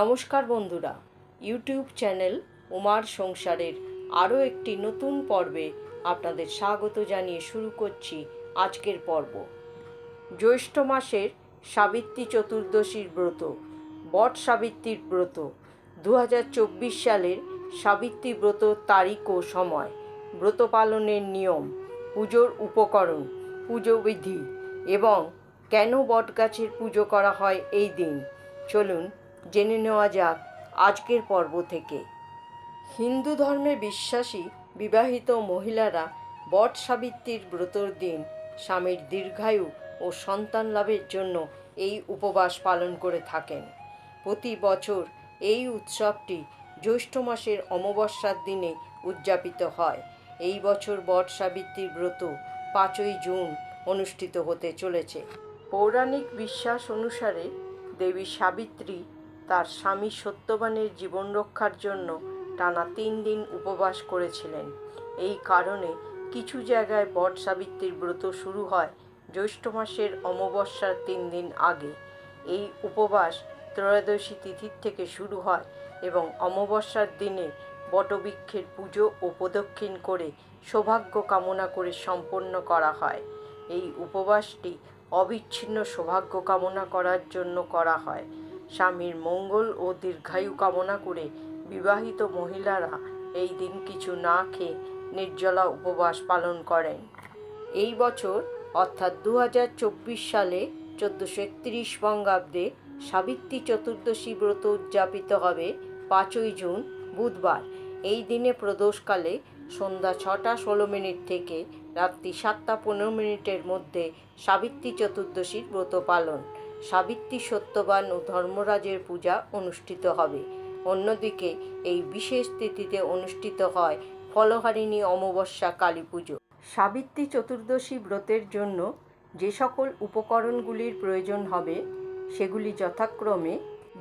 নমস্কার বন্ধুরা, YouTube channel উমার সংসারের আরও একটি নতুন পর্বে আপনাদের স্বাগত জানিয়ে শুরু করছি আজকের পর্ব। জ্যৈষ্ঠ মাসের সাবিত্রী চতুর্দশীর ব্রত, বট সাবিত্রীর ব্রত দু হাজার চব্বিশ সালের সাবিত্রী ব্রত তারিখ ও সময়, ব্রত পালনের নিয়ম, পুজোর উপকরণ, পুজো বিধি এবং কেন বটগাছের পুজো করা হয় এই দিন। চলুন জেনে নেওয়া যাক আজকের পর্ব থেকে। হিন্দু ধর্মে বিশ্বাসী বিবাহিত মহিলারা বট সাবিত্রীর ব্রতর দিন স্বামীর দীর্ঘায়ু ও সন্তান লাভের জন্য এই উপবাস পালন করে থাকেন। প্রতি বছর এই উৎসবটি জ্যৈষ্ঠ মাসের অমাবস্যার দিনে উদযাপিত হয়। এই বছর বট সাবিত্রীর ব্রত পাঁচই জুন অনুষ্ঠিত হতে চলেছে। পৌরাণিক বিশ্বাস অনুসারে দেবী সাবিত্রী তার স্বামী সত্যবানের জীবন রক্ষার জন্য টানা তিন দিন উপবাস করেছিলেন। এই কারণে কিছু জায়গায় বট সাবিত্রীর ব্রত শুরু হয় জ্যৈষ্ঠ মাসের অমাবস্যার তিন দিন আগে। এই উপবাস ত্রয়োদশী তিথির থেকে শুরু হয় এবং অমাবস্যার দিনে বটবৃক্ষের পুজো ও প্রদক্ষিণ করে সৌভাগ্য কামনা করে সম্পন্ন করা হয়। এই উপবাসটি অবিচ্ছিন্ন সৌভাগ্য কামনা করার জন্য করা হয়। স্বামীর মঙ্গল ও দীর্ঘায়ু কামনা করে বিবাহিত মহিলারা এই দিন কিছু না খেয়ে নির্জলা উপবাস পালন করেন। এই বছর, অর্থাৎ দু হাজার চব্বিশ সালে চোদ্দোশো একত্রিশ বঙ্গাব্দে সাবিত্রী চতুর্দশী ব্রত উদযাপিত হবে পাঁচই জুন, বুধবার। এই দিনে প্রদোষকালে সন্ধ্যা ছটা ষোলো মিনিট থেকে রাত্রি সাতটা পনেরো মিনিটের মধ্যে সাবিত্রী চতুর্দশীর ব্রত পালন। সাবিত্রী সত্যবান ও ধর্মরাজের পূজা অনুষ্ঠিত হবে। অন্যদিকে এই বিশেষ তিথিতে অনুষ্ঠিত হয় ফলহারিণী অমাবস্যা কালী পুজো। সাবিত্রী চতুর্দশী ব্রতের জন্য যে সকল উপকরণগুলির প্রয়োজন হবে, সেগুলি যথাক্রমে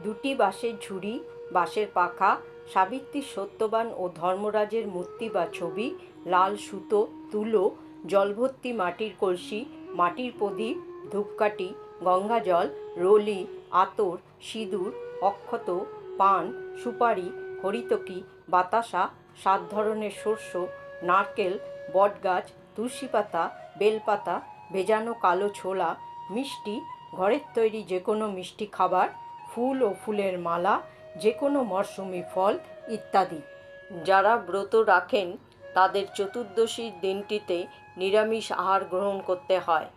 দুটি বাঁশের ঝুড়ি, বাঁশের পাখা, সাবিত্রী সত্যবান ও ধর্মরাজের মূর্তি বা ছবি, লাল সুতো, তুলো, জলভর্তি মাটির কলসি, মাটির প্রদীপ, ধূপকাঠি গঙ্গাজল রলি, আতর, সিঁদুর, অক্ষত, পান, সুপারি, হরিতকি, বাতাসা, সাত ধরনের শস্য, নারকেল, বটগাছ তুলসী পাতা বেলপাতা, ভেজানো কালো ছোলা, মিষ্টি, ঘরের তৈরি যে কোনো মিষ্টি খাবার, ফুল ও ফুলের মালা যে কোনো মরশুমি ফল ইত্যাদি। যারা ব্রত রাখেন, তাদের চতুর্দশীর দিনটিতে নিরামিষ আহার গ্রহণ করতে হয়।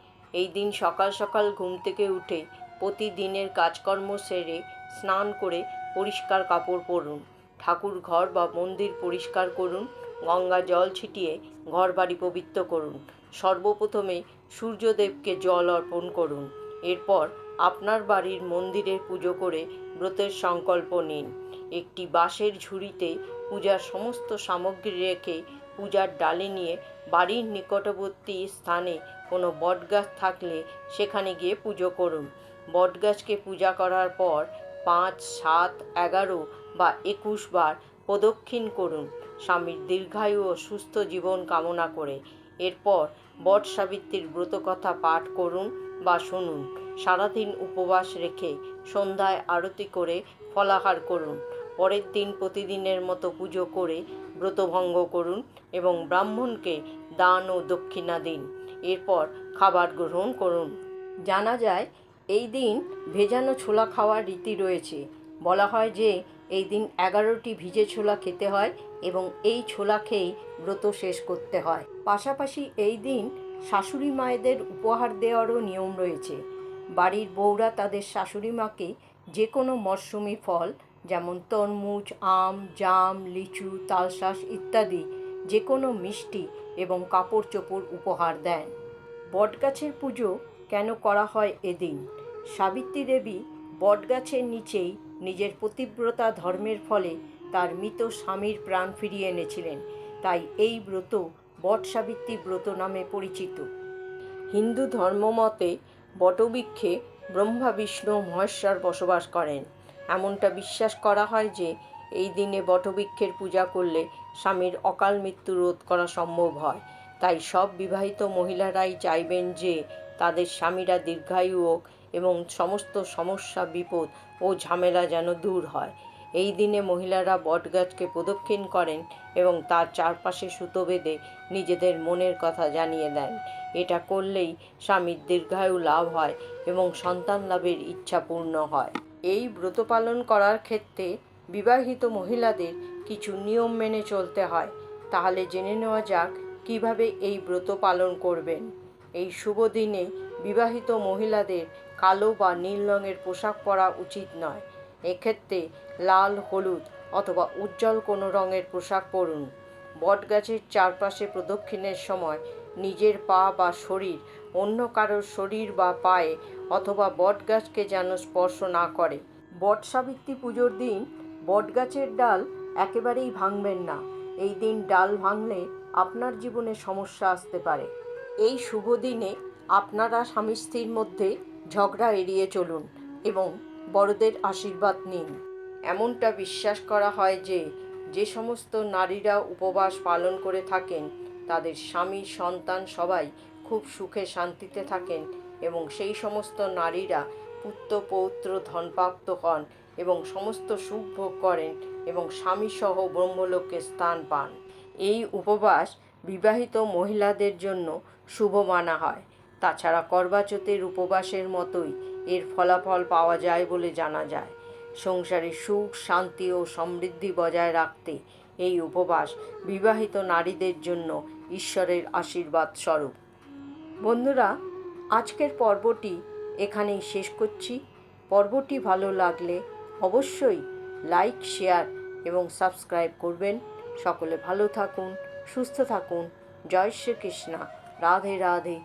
এই দিন সকাল সকাল ঘুম থেকে উঠে প্রতিদিনের কাজকর্ম সেরে স্নান করে পরিষ্কার কাপড় পরুন। ঠাকুর ঘর বা মন্দির পরিষ্কার করুন, গঙ্গা জল ছিটিয়ে ঘর বাড়ি পবিত্র করুন। সর্বপ্রথমে সূর্যদেবকে জল অর্পণ করুন। এরপর আপনার বাড়ির মন্দিরে পুজো করে ব্রতের সংকল্প নিন। একটি বাঁশের ঝুড়িতে পূজার সমস্ত সামগ্রী রেখে পূজার ডালে নিয়ে বাড়ির নিকটবর্তী স্থানে কোনো বটগাছ থাকলে সেখানে গিয়ে পুজো করুন। বটগাছকে পূজা করার পর পাঁচ, সাত, এগারো বা একুশ বার প্রদক্ষিণ করুন স্বামীর দীর্ঘায়ু ও সুস্থ জীবন কামনা করে। এরপর বট সাবিত্রীর ব্রতকথা পাঠ করুন বা শুনুন। সারাদিন উপবাস রেখে সন্ধ্যায় আরতি করে ফলাহার করুন। পরের দিন প্রতিদিনের মতো পুজো করে ব্রতভঙ্গ করুন এবং ব্রাহ্মণকে দান ও দক্ষিণা দিন। এরপর খাবার গ্রহণ করুন। জানা যায়, এই দিন ভেজানো ছোলা খাওয়ার রীতি রয়েছে। বলা হয় যে, এই দিন এগারোটি ভিজে ছোলা খেতে হয় এবং এই ছোলা খেয়েই ব্রত শেষ করতে হয়। পাশাপাশি এই দিন শাশুড়ি মায়েদের উপহার দেওয়ারও নিয়ম রয়েছে। বাড়ির বউরা তাদের শাশুড়ি মাকে যে কোনো মরশুমি ফল যেমন তরমুজ, আম, জাম, লিচু, তালশাঁস ইত্যাদি যে কোনো মিষ্টি এবং কাপড় চোপড় উপহার দেন। বটগাছের পুজো কেন করা হয় এদিন? সাবিত্রী দেবী বটগাছের নিচেই নিজের পতিব্রতা ধর্মের ফলে তার মৃত স্বামীর প্রাণ ফিরিয়ে এনেছিলেন। তাই এই ব্রত বট সাবিত্রী ব্রত নামে পরিচিত। হিন্দু ধর্মমতে বটবৃক্ষে ব্রহ্মা, বিষ্ণু, মহেশ্বর বসবাস করেন। এমনটা বিশ্বাস করা হয় যে, এই দিনে বটবৃক্ষের পূজা করলে স্বামীর অকাল মৃত্যু রোধ করা সম্ভব হয়। তাই সব বিবাহিত মহিলারাই চাইবেন যে, তাদের স্বামীরা দীর্ঘায়ু হোক এবং সমস্ত সমস্যা, বিপদ ও ঝামেলা যেন দূর হয়। এই দিনে মহিলারা বটগাছকে প্রদক্ষিণ করেন এবং তার চারপাশে সুতো বেঁধে নিজেদের মনের কথা জানিয়ে দেন। এটা করলেই স্বামীর দীর্ঘায়ু লাভ হয় এবং সন্তান লাভের ইচ্ছা পূর্ণ হয়। এই ব্রত পালন করার ক্ষেত্রে বিবাহিত মহিলাদের কিছু নিয়ম মেনে চলতে হয়। তাহলে জেনে নেওয়া যাক, কীভাবে এই ব্রত পালন করবেন। এই শুভ দিনে বিবাহিত মহিলাদের কালো বা নীল রঙের পোশাক পরা উচিত নয়। এক্ষেত্রে লাল, হলুদ অথবা উজ্জ্বল কোনো রঙের পোশাক পরুন। বটগাছের চারপাশে প্রদক্ষিণের সময় নিজের পা বা শরীর অন্য কারোর শরীর বা পায়ে অথবা বটগাছকে যেন স্পর্শ না করে। বট সাবিত্রী পুজোর দিন বটগাছের ডাল একেবারেই ভাঙবেন না। এই দিন ডাল ভাঙলে আপনার জীবনে সমস্যা আসতে পারে। এই শুভ দিনে আপনারা স্বামী স্ত্রীর মধ্যে ঝগড়া এড়িয়ে চলুন এবং বড়দের আশীর্বাদ নিন। এমনটা বিশ্বাস করা হয় যে যে সমস্ত নারীরা উপবাস পালন করে থাকেন, তাদের স্বামী, সন্তান সবাই খুব সুখে শান্তিতে থাকেন এবং সেই সমস্ত নারীরা পুত্র, পৌত্র ধনপ্রাপ্ত হন এবং সমস্ত সুখ ভোগ করেন এবং স্বামীসহ ব্রহ্মলোকে স্থান পান। এই উপবাস বিবাহিত মহিলাদের জন্য শুভ মানা হয়। তাছাড়া করবাচতের উপবাসের মতোই এর ফলাফল পাওয়া যায় বলে জানা যায়। সংসারে সুখ, শান্তি ও সমৃদ্ধি বজায় রাখতে এই উপবাস বিবাহিত নারীদের জন্য ঈশ্বরের আশীর্বাদ স্বরূপ। বন্ধুরা, আজকের পর্বটি এখানেই শেষ করছি। পর্বটি ভালো লাগলে অবশ্যই লাইক, শেয়ার এবং সাবস্ক্রাইব করবেন। সকলে ভালো থাকুন, সুস্থ থাকুন। জয় শ্রীকৃষ্ণ। রাধে রাধে।